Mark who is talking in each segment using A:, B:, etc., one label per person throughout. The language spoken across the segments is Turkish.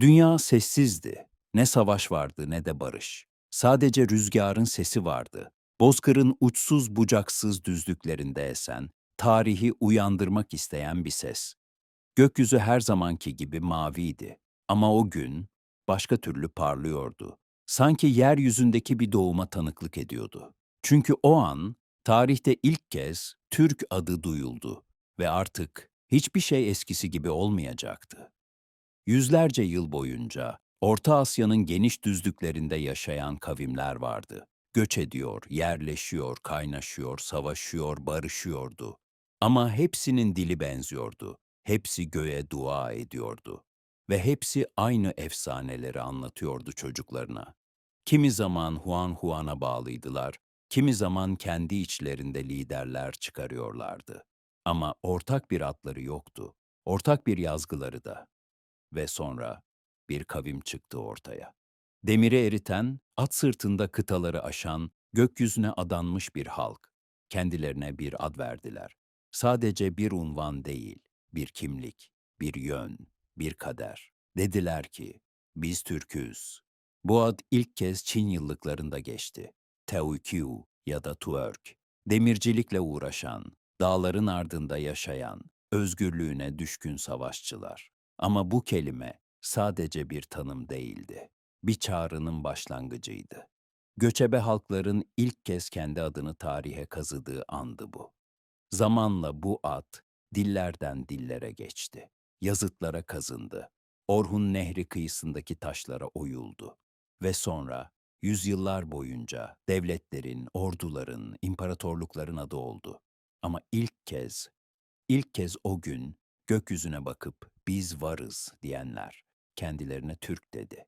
A: Dünya sessizdi. Ne savaş vardı ne de barış. Sadece rüzgarın sesi vardı. Bozkır'ın uçsuz bucaksız düzlüklerinde esen, tarihi uyandırmak isteyen bir ses. Gökyüzü her zamanki gibi maviydi. Ama o gün başka türlü parlıyordu. Sanki yeryüzündeki bir doğuma tanıklık ediyordu. Çünkü o an tarihte ilk kez Türk adı duyuldu ve artık hiçbir şey eskisi gibi olmayacaktı. Yüzlerce yıl boyunca Orta Asya'nın geniş düzlüklerinde yaşayan kavimler vardı. Göç ediyor, yerleşiyor, kaynaşıyor, savaşıyor, barışıyordu. Ama hepsinin dili benziyordu. Hepsi göğe dua ediyordu. Ve hepsi aynı efsaneleri anlatıyordu çocuklarına. Kimi zaman Huan Huan'a bağlıydılar, kimi zaman kendi içlerinde liderler çıkarıyorlardı. Ama ortak bir adları yoktu, ortak bir yazgıları da. Ve sonra bir kavim çıktı ortaya. Demiri eriten, at sırtında kıtaları aşan, gökyüzüne adanmış bir halk. Kendilerine bir ad verdiler. Sadece bir unvan değil, bir kimlik, bir yön, bir kader. Dediler ki, biz Türk'üz. Bu ad ilk kez Çin yıllıklarında geçti. Teotihu ya da Tuörk. Demircilikle uğraşan, dağların ardında yaşayan, özgürlüğüne düşkün savaşçılar. Ama bu kelime sadece bir tanım değildi. Bir çağrının başlangıcıydı. Göçebe halkların ilk kez kendi adını tarihe kazıdığı andı bu. Zamanla bu ad dillerden dillere geçti. Yazıtlara kazındı. Orhun Nehri kıyısındaki taşlara oyuldu. Ve sonra yüzyıllar boyunca devletlerin, orduların, imparatorlukların adı oldu. Ama ilk kez, ilk kez o gün gökyüzüne bakıp biz varız diyenler kendilerine Türk dedi.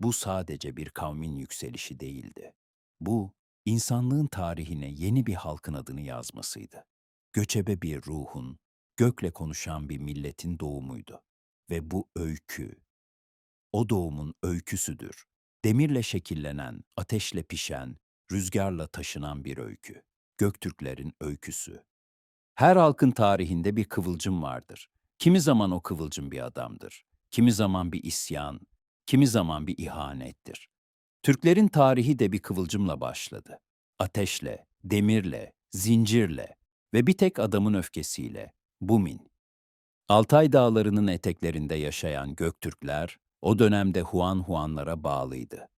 A: Bu sadece bir kavmin yükselişi değildi. Bu, insanlığın tarihine yeni bir halkın adını yazmasıydı. Göçebe bir ruhun, gökle konuşan bir milletin doğumuydu. Ve bu öykü, o doğumun öyküsüdür. Demirle şekillenen, ateşle pişen, rüzgarla taşınan bir öykü. Göktürklerin öyküsü. Her halkın tarihinde bir kıvılcım vardır. Kimi zaman o kıvılcım bir adamdır. Kimi zaman bir isyan, kimi zaman bir ihanettir. Türklerin tarihi de bir kıvılcımla başladı. Ateşle, demirle, zincirle ve bir tek adamın öfkesiyle, Bumin. Altay dağlarının eteklerinde yaşayan Göktürkler, o dönemde Huan Huanlara bağlıydı.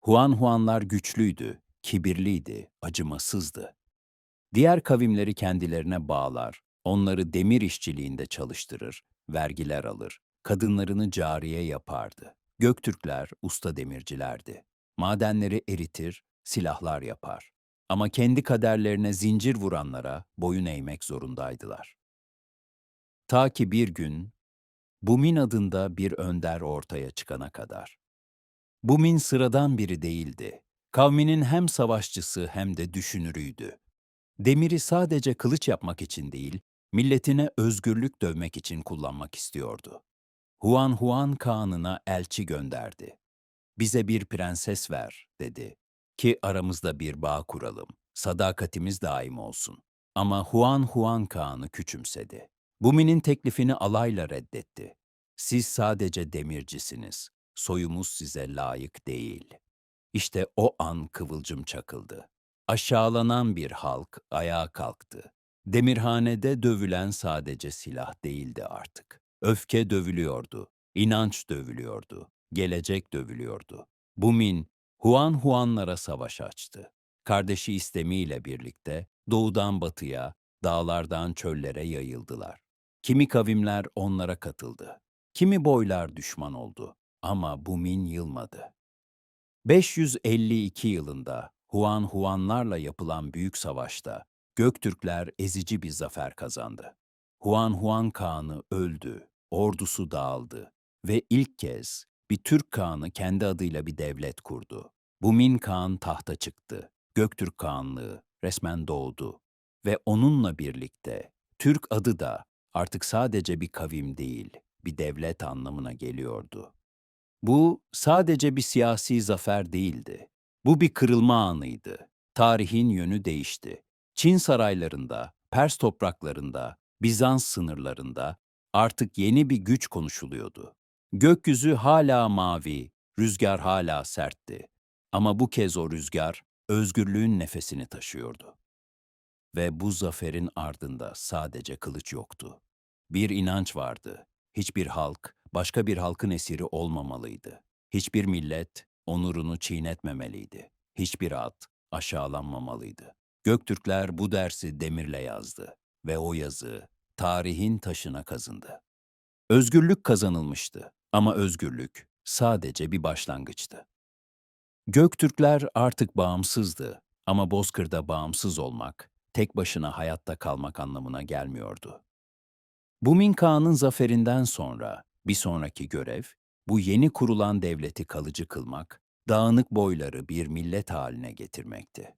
A: Huan Huanlar güçlüydü, kibirliydi, acımasızdı. Diğer kavimleri kendilerine bağlar, onları demir işçiliğinde çalıştırır, vergiler alır, kadınlarını cariye yapardı. Göktürkler usta demircilerdi. Madenleri eritir, silahlar yapar. Ama kendi kaderlerine zincir vuranlara boyun eğmek zorundaydılar. Ta ki bir gün Bumin adında bir önder ortaya çıkana kadar. Bumin sıradan biri değildi. Kavminin hem savaşçısı hem de düşünürüydü. Demiri sadece kılıç yapmak için değil, milletine özgürlük dövmek için kullanmak istiyordu. Huan Huan Kağan'ına elçi gönderdi. Bize bir prenses ver, dedi. Ki aramızda bir bağ kuralım, sadakatimiz daim olsun. Ama Huan Huan Kağan'ı küçümsedi. Bumi'nin teklifini alayla reddetti. Siz sadece demircisiniz, soyumuz size layık değil. İşte o an kıvılcım çakıldı. Aşağılanan bir halk ayağa kalktı. Demirhanede dövülen sadece silah değildi artık. Öfke dövülüyordu, inanç dövülüyordu, gelecek dövülüyordu. Bumin, Huan Huanlara savaş açtı. Kardeşi istemiyle birlikte doğudan batıya, dağlardan çöllere yayıldılar. Kimi kavimler onlara katıldı. Kimi boylar düşman oldu ama Bumin yılmadı. 552 yılında Huan Huanlarla yapılan büyük savaşta Göktürkler ezici bir zafer kazandı. Huan Huan Kağan'ı öldü, ordusu dağıldı ve ilk kez bir Türk Kağan'ı kendi adıyla bir devlet kurdu. Bumin Kağan tahta çıktı. Göktürk Kağanlığı resmen doğdu ve onunla birlikte Türk adı da artık sadece bir kavim değil, bir devlet anlamına geliyordu. Bu sadece bir siyasi zafer değildi. Bu bir kırılma anıydı. Tarihin yönü değişti. Çin saraylarında, Pers topraklarında, Bizans sınırlarında artık yeni bir güç konuşuluyordu. Gökyüzü hala mavi, rüzgar hala sertti. Ama bu kez o rüzgar özgürlüğün nefesini taşıyordu. Ve bu zaferin ardında sadece kılıç yoktu. Bir inanç vardı. Hiçbir halk başka bir halkın esiri olmamalıydı. Hiçbir millet onurunu çiğnetmemeliydi. Hiçbir at aşağılanmamalıydı. Göktürkler bu dersi demirle yazdı ve o yazı tarihin taşına kazındı. Özgürlük kazanılmıştı ama özgürlük sadece bir başlangıçtı. Göktürkler artık bağımsızdı ama Bozkır'da bağımsız olmak, tek başına hayatta kalmak anlamına gelmiyordu. Bumin Kağan'ın zaferinden sonra bir sonraki görev, bu yeni kurulan devleti kalıcı kılmak, dağınık boyları bir millet haline getirmekti.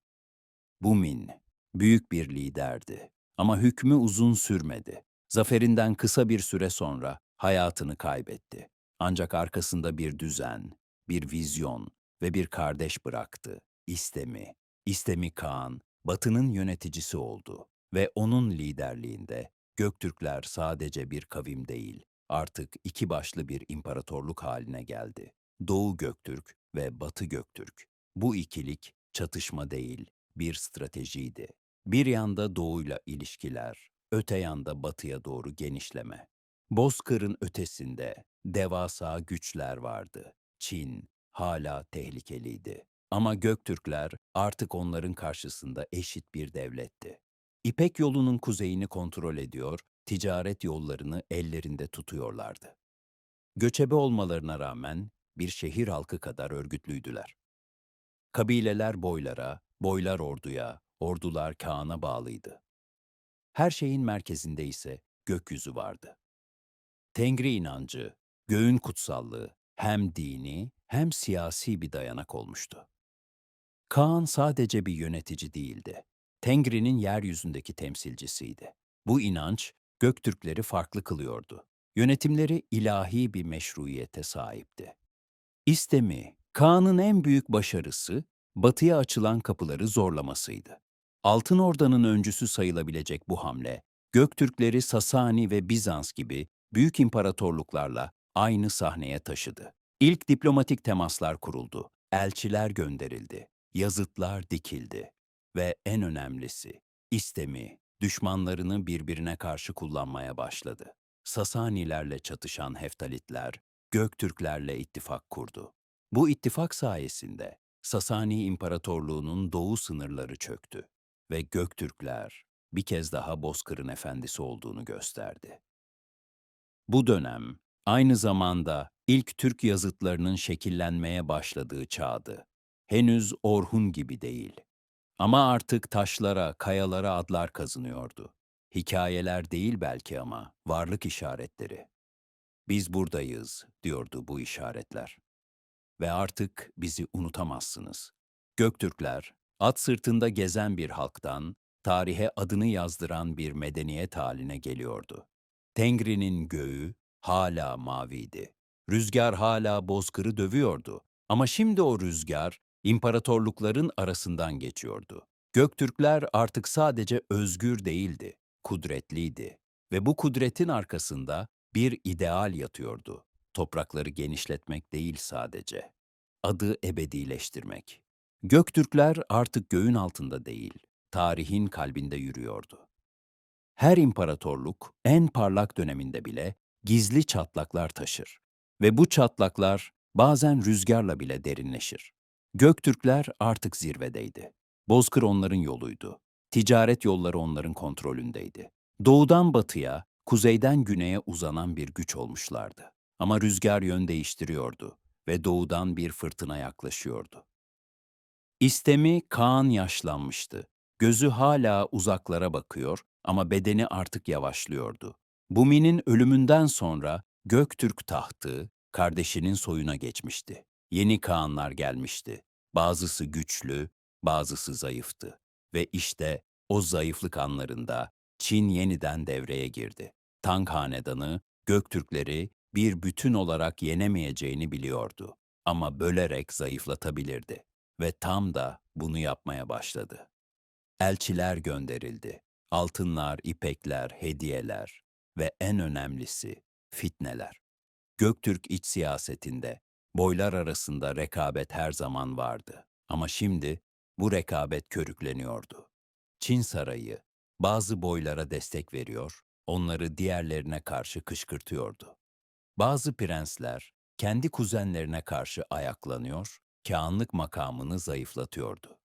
A: Bumin, büyük bir liderdi ama hükmü uzun sürmedi. Zaferinden kısa bir süre sonra hayatını kaybetti. Ancak arkasında bir düzen, bir vizyon ve bir kardeş bıraktı. İstemi, İstemi Kağan, Batı'nın yöneticisi oldu ve onun liderliğinde Göktürkler sadece bir kavim değil, artık iki başlı bir imparatorluk haline geldi. Doğu Göktürk ve Batı Göktürk. Bu ikilik çatışma değil, bir stratejiydi. Bir yanda doğuyla ilişkiler, öte yanda batıya doğru genişleme. Bozkır'ın ötesinde devasa güçler vardı. Çin hala tehlikeliydi. Ama Göktürkler artık onların karşısında eşit bir devletti. İpek yolunun kuzeyini kontrol ediyor, ticaret yollarını ellerinde tutuyorlardı. Göçebe olmalarına rağmen bir şehir halkı kadar örgütlüydüler. Kabileler boylara, boylar orduya, ordular Kaan'a bağlıydı. Her şeyin merkezinde ise gökyüzü vardı. Tengri inancı, göğün kutsallığı hem dini hem siyasi bir dayanak olmuştu. Kaan sadece bir yönetici değildi. Tengri'nin yeryüzündeki temsilcisiydi. Bu inanç Göktürkleri farklı kılıyordu. Yönetimleri ilahi bir meşruiyete sahipti. İstemi, Kaan'ın en büyük başarısı batıya açılan kapıları zorlamasıydı. Altın Orda'nın öncüsü sayılabilecek bu hamle, Göktürkleri Sasani ve Bizans gibi büyük imparatorluklarla aynı sahneye taşıdı. İlk diplomatik temaslar kuruldu, elçiler gönderildi, yazıtlar dikildi ve en önemlisi, istemi, düşmanlarını birbirine karşı kullanmaya başladı. Sasanilerle çatışan Heftalitler, Göktürklerle ittifak kurdu. Bu ittifak sayesinde Sasani İmparatorluğu'nun doğu sınırları çöktü ve Göktürkler bir kez daha Bozkır'ın efendisi olduğunu gösterdi. Bu dönem aynı zamanda ilk Türk yazıtlarının şekillenmeye başladığı çağdı. Henüz Orhun gibi değil. Ama artık taşlara, kayalara adlar kazınıyordu. Hikayeler değil belki ama varlık işaretleri. Biz buradayız diyordu bu işaretler. Ve artık bizi unutamazsınız. Göktürkler, at sırtında gezen bir halktan, tarihe adını yazdıran bir medeniyet haline geliyordu. Tengri'nin göğü hala maviydi. Rüzgar hala bozkırı dövüyordu. Ama şimdi o rüzgar imparatorlukların arasından geçiyordu. Göktürkler artık sadece özgür değildi, kudretliydi. Ve bu kudretin arkasında bir ideal yatıyordu. Toprakları genişletmek değil sadece. Adı ebedileştirmek. Göktürkler artık göğün altında değil, tarihin kalbinde yürüyordu. Her imparatorluk en parlak döneminde bile gizli çatlaklar taşır ve bu çatlaklar bazen rüzgarla bile derinleşir. Göktürkler artık zirvedeydi. Bozkır onların yoluydu. Ticaret yolları onların kontrolündeydi. Doğudan batıya, kuzeyden güneye uzanan bir güç olmuşlardı. Ama rüzgar yön değiştiriyordu ve doğudan bir fırtına yaklaşıyordu. İstemi Kaan yaşlanmıştı. Gözü hala uzaklara bakıyor ama bedeni artık yavaşlıyordu. Bumi'nin ölümünden sonra Göktürk tahtı kardeşinin soyuna geçmişti. Yeni Kaanlar gelmişti. Bazısı güçlü, bazısı zayıftı. Ve işte o zayıflık anlarında Çin yeniden devreye girdi. Tang Hanedanı Göktürkleri bir bütün olarak yenemeyeceğini biliyordu ama bölerek zayıflatabilirdi ve tam da bunu yapmaya başladı. Elçiler gönderildi. Altınlar, ipekler, hediyeler ve en önemlisi fitneler. Göktürk iç siyasetinde boylar arasında rekabet her zaman vardı. Ama şimdi bu rekabet körükleniyordu. Çin sarayı bazı boylara destek veriyor, onları diğerlerine karşı kışkırtıyordu. Bazı prensler kendi kuzenlerine karşı ayaklanıyor, kağanlık makamını zayıflatıyordu.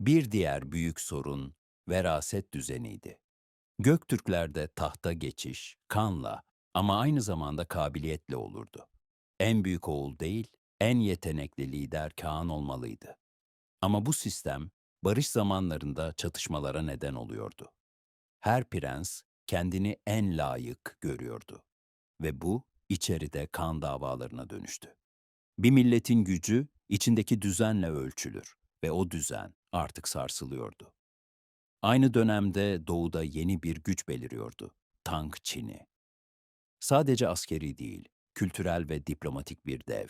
A: Bir diğer büyük sorun veraset düzeniydi. Göktürklerde tahta geçiş, kanla ama aynı zamanda kabiliyetle olurdu. En büyük oğul değil, en yetenekli lider Kaan olmalıydı. Ama bu sistem barış zamanlarında çatışmalara neden oluyordu. Her prens kendini en layık görüyordu ve bu içeride kan davalarına dönüştü. Bir milletin gücü içindeki düzenle ölçülür ve o düzen artık sarsılıyordu. Aynı dönemde doğuda yeni bir güç beliriyordu. Tank Çin'i. Sadece askeri değil, kültürel ve diplomatik bir dev.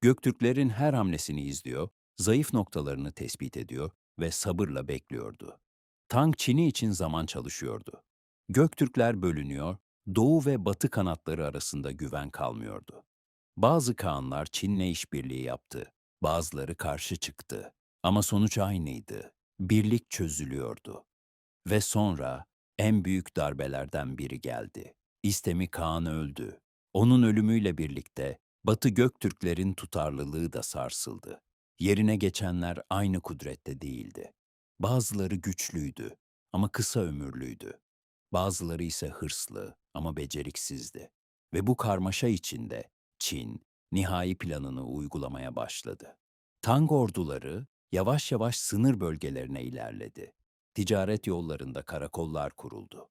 A: Göktürklerin her hamlesini izliyor, zayıf noktalarını tespit ediyor ve sabırla bekliyordu. Tank Çin'i için zaman çalışıyordu. Göktürkler bölünüyor, doğu ve batı kanatları arasında güven kalmıyordu. Bazı kağanlar Çin'le işbirliği yaptı, bazıları karşı çıktı. Ama sonuç aynıydı. Birlik çözülüyordu. Ve sonra en büyük darbelerden biri geldi. İstemi Kağan öldü. Onun ölümüyle birlikte Batı Göktürklerin tutarlılığı da sarsıldı. Yerine geçenler aynı kudrette değildi. Bazıları güçlüydü ama kısa ömürlüydü. Bazıları ise hırslı ama beceriksizdi. Ve bu karmaşa içinde Çin nihai planını uygulamaya başladı. Tang orduları yavaş yavaş sınır bölgelerine ilerledi. Ticaret yollarında karakollar kuruldu.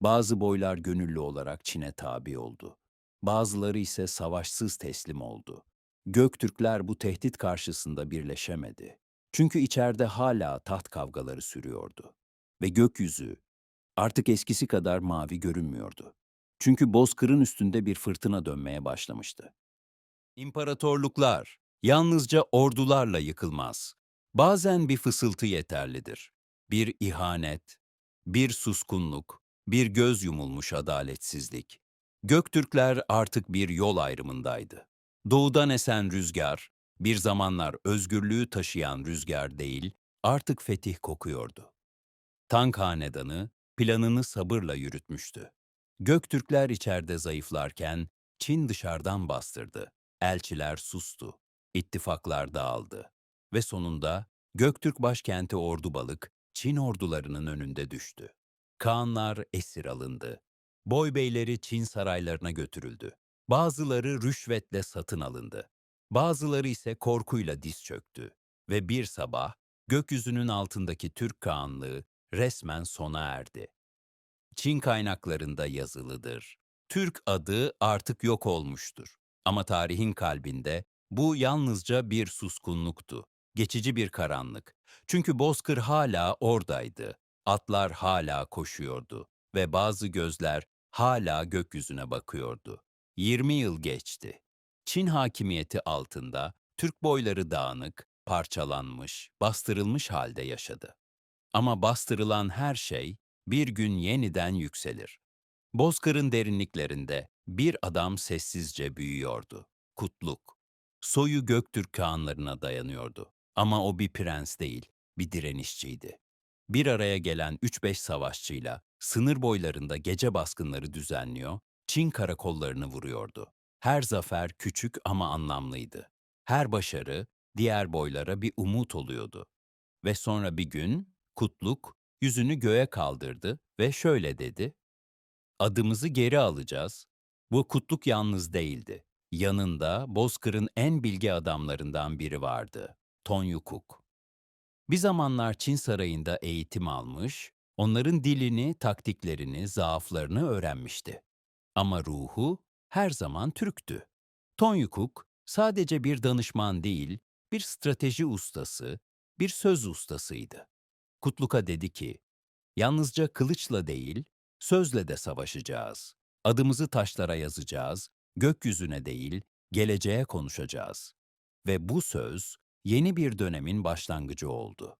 A: Bazı boylar gönüllü olarak Çin'e tabi oldu. Bazıları ise savaşsız teslim oldu. Göktürkler bu tehdit karşısında birleşemedi. Çünkü içeride hala taht kavgaları sürüyordu. Ve gökyüzü artık eskisi kadar mavi görünmüyordu. Çünkü bozkırın üstünde bir fırtına dönmeye başlamıştı. İmparatorluklar yalnızca ordularla yıkılmaz. Bazen bir fısıltı yeterlidir. Bir ihanet, bir suskunluk, bir göz yumulmuş adaletsizlik. Göktürkler artık bir yol ayrımındaydı. Doğudan esen rüzgar, bir zamanlar özgürlüğü taşıyan rüzgar değil, artık fetih kokuyordu. Tank hanedanı planını sabırla yürütmüştü. Göktürkler içeride zayıflarken Çin dışarıdan bastırdı. Elçiler sustu. İttifaklar dağıldı. Ve sonunda Göktürk başkenti Ordubalık Çin ordularının önünde düştü. Kağanlar esir alındı. Boybeyleri Çin saraylarına götürüldü. Bazıları rüşvetle satın alındı. Bazıları ise korkuyla diz çöktü. Ve bir sabah gökyüzünün altındaki Türk Kağanlığı resmen sona erdi. Çin kaynaklarında yazılıdır. Türk adı artık yok olmuştur. Ama tarihin kalbinde bu yalnızca bir suskunluktu, geçici bir karanlık. Çünkü Bozkır hala oradaydı, atlar hala koşuyordu ve bazı gözler hala gökyüzüne bakıyordu. 20 yıl geçti. Çin hakimiyeti altında Türk boyları dağınık, parçalanmış, bastırılmış halde yaşadı. Ama bastırılan her şey bir gün yeniden yükselir. Bozkır'ın derinliklerinde bir adam sessizce büyüyordu. Kutluk. Soyu Göktürk Kağanlarına dayanıyordu. Ama o bir prens değil, bir direnişçiydi. Bir araya gelen 3-5 savaşçıyla sınır boylarında gece baskınları düzenliyor, Çin karakollarını vuruyordu. Her zafer küçük ama anlamlıydı. Her başarı diğer boylara bir umut oluyordu. Ve sonra bir gün Kutluk yüzünü göğe kaldırdı ve şöyle dedi: Adımızı geri alacağız. Bu kutluk yalnız değildi. Yanında Bozkır'ın en bilge adamlarından biri vardı. Ton Yukuk. Bir zamanlar Çin sarayında eğitim almış, onların dilini, taktiklerini, zaaflarını öğrenmişti. Ama ruhu her zaman Türktü. Ton Yukuk sadece bir danışman değil, bir strateji ustası, bir söz ustasıydı. Kutluk'a dedi ki, yalnızca kılıçla değil, sözle de savaşacağız. Adımızı taşlara yazacağız, gökyüzüne değil, geleceğe konuşacağız. Ve bu söz yeni bir dönemin başlangıcı oldu.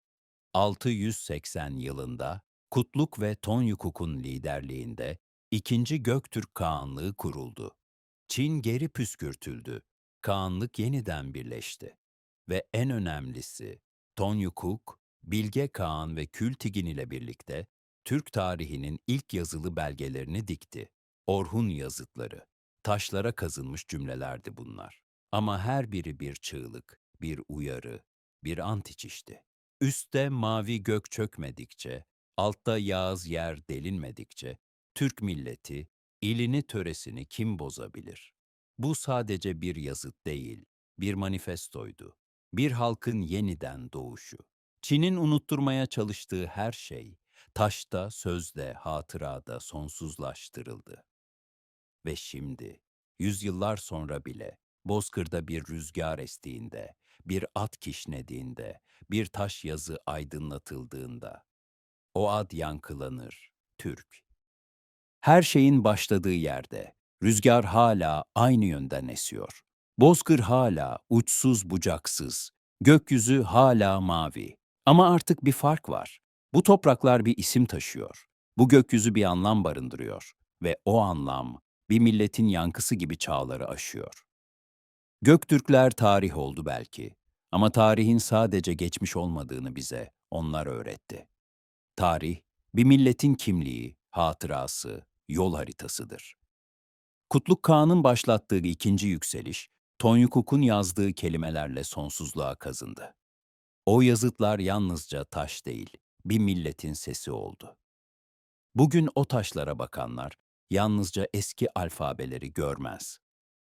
A: 680 yılında Kutluk ve Tonyukuk'un liderliğinde ikinci Göktürk Kağanlığı kuruldu. Çin geri püskürtüldü. Kağanlık yeniden birleşti. Ve en önemlisi, Tonyukuk, Bilge Kağan ve Kültigin ile birlikte Türk tarihinin ilk yazılı belgelerini dikti. Orhun yazıtları. Taşlara kazınmış cümlelerdi bunlar. Ama her biri bir çığlık, bir uyarı, bir ant içişti. Üste mavi gök çökmedikçe, altta yağız yer delinmedikçe, Türk milleti, ilini töresini kim bozabilir? Bu sadece bir yazıt değil, bir manifestoydu. Bir halkın yeniden doğuşu. Çin'in unutturmaya çalıştığı her şey, taşta, sözde, hatırada sonsuzlaştırıldı. Ve şimdi, yüzyıllar sonra bile, Bozkır'da bir rüzgar estiğinde, bir at kişnediğinde, bir taş yazı aydınlatıldığında, o ad yankılanır, Türk. Her şeyin başladığı yerde, rüzgar hala aynı yönden esiyor. Bozkır hala uçsuz bucaksız, gökyüzü hala mavi. Ama artık bir fark var. Bu topraklar bir isim taşıyor. Bu gökyüzü bir anlam barındırıyor. Ve o anlam bir milletin yankısı gibi çağları aşıyor. Göktürkler tarih oldu belki. Ama tarihin sadece geçmiş olmadığını bize onlar öğretti. Tarih, bir milletin kimliği, hatırası, yol haritasıdır. Kutluk Kağan'ın başlattığı ikinci yükseliş, Tonyukuk'un yazdığı kelimelerle sonsuzluğa kazındı. O yazıtlar yalnızca taş değil, bir milletin sesi oldu. Bugün o taşlara bakanlar yalnızca eski alfabeleri görmez.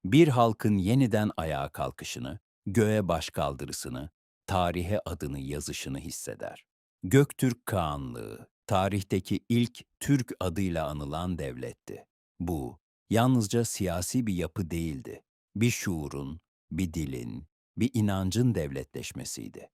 A: Bir halkın yeniden ayağa kalkışını, göğe başkaldırısını, tarihe adını yazışını hisseder. Göktürk Kağanlığı, tarihteki ilk Türk adıyla anılan devletti. Bu, yalnızca siyasi bir yapı değildi. Bir şuurun, bir dilin, bir inancın devletleşmesiydi.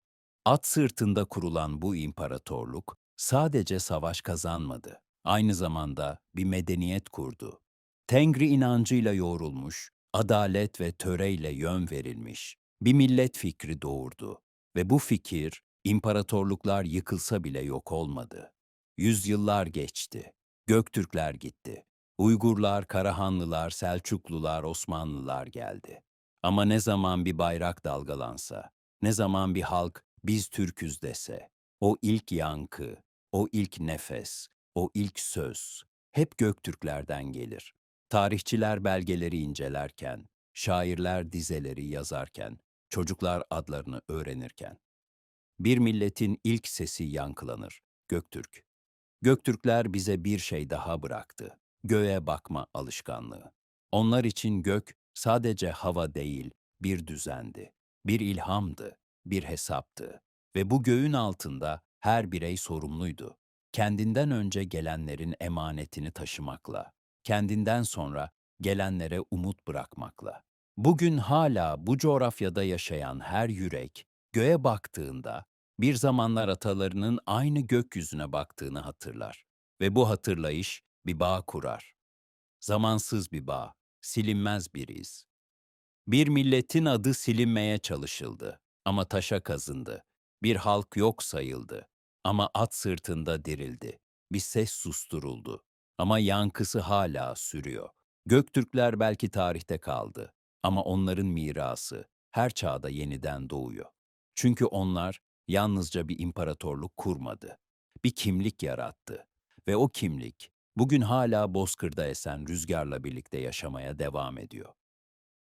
A: At sırtında kurulan bu imparatorluk sadece savaş kazanmadı. Aynı zamanda bir medeniyet kurdu. Tengri inancıyla yoğrulmuş, adalet ve töreyle yön verilmiş bir millet fikri doğurdu ve bu fikir imparatorluklar yıkılsa bile yok olmadı. Yüzyıllar geçti. Göktürkler gitti. Uygurlar, Karahanlılar, Selçuklular, Osmanlılar geldi. Ama ne zaman bir bayrak dalgalansa, ne zaman bir halk biz Türküz dese, o ilk yankı, o ilk nefes, o ilk söz hep Göktürklerden gelir. Tarihçiler belgeleri incelerken, şairler dizeleri yazarken, çocuklar adlarını öğrenirken. Bir milletin ilk sesi yankılanır, Göktürk. Göktürkler bize bir şey daha bıraktı, göğe bakma alışkanlığı. Onlar için gök sadece hava değil, bir düzendi, bir ilhamdı, bir hesaptı. Ve bu göğün altında her birey sorumluydu. Kendinden önce gelenlerin emanetini taşımakla, kendinden sonra gelenlere umut bırakmakla. Bugün hala bu coğrafyada yaşayan her yürek göğe baktığında bir zamanlar atalarının aynı gökyüzüne baktığını hatırlar ve bu hatırlayış bir bağ kurar. Zamansız bir bağ, silinmez bir iz. Bir milletin adı silinmeye çalışıldı ama taşa kazındı. Bir halk yok sayıldı ama at sırtında dirildi. Bir ses susturuldu ama yankısı hala sürüyor. Göktürkler belki tarihte kaldı ama onların mirası her çağda yeniden doğuyor. Çünkü onlar yalnızca bir imparatorluk kurmadı. Bir kimlik yarattı ve o kimlik bugün hala Bozkır'da esen rüzgarla birlikte yaşamaya devam ediyor.